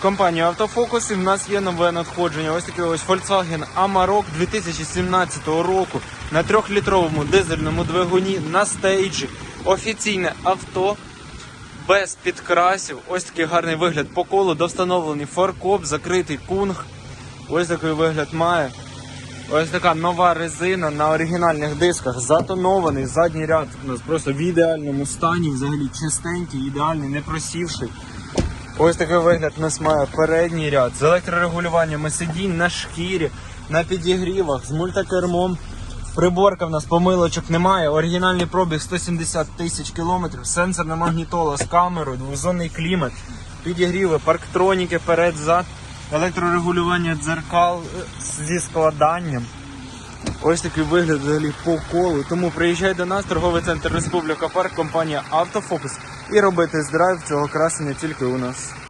компанії Автофокус і в нас є нове надходження. Ось такий ось Volkswagen Amarok 2017 року на 3-літровому дизельному двигуні на стейджі. Офіційне авто без підкрасів. Ось такий гарний вигляд по колу, довстановлений фаркоп, закритий кунг. Ось такий вигляд має. Ось така нова резина на оригінальних дисках, затонований задній ряд у нас просто в ідеальному стані, взагалі чистенький, ідеальний, не просівший. Ось такий вигляд у нас має передній ряд з електрорегулюваннями сидінь на шкірі, на підігрівах, з мультикермом. Приборка в нас помилочок немає. Оригінальний пробіг 170 тисяч кілометрів, сенсорна магнітола з камерою, двозонний клімат, підігріви, парктроніки перед-зад, електрорегулювання дзеркал е, зі складанням. Ось такий вигляд взагалі по колу. Тому приїжджай до нас, торговий центр Республіка Парк, компанія Автофокус і робити тест-драйв цього красення тільки у нас.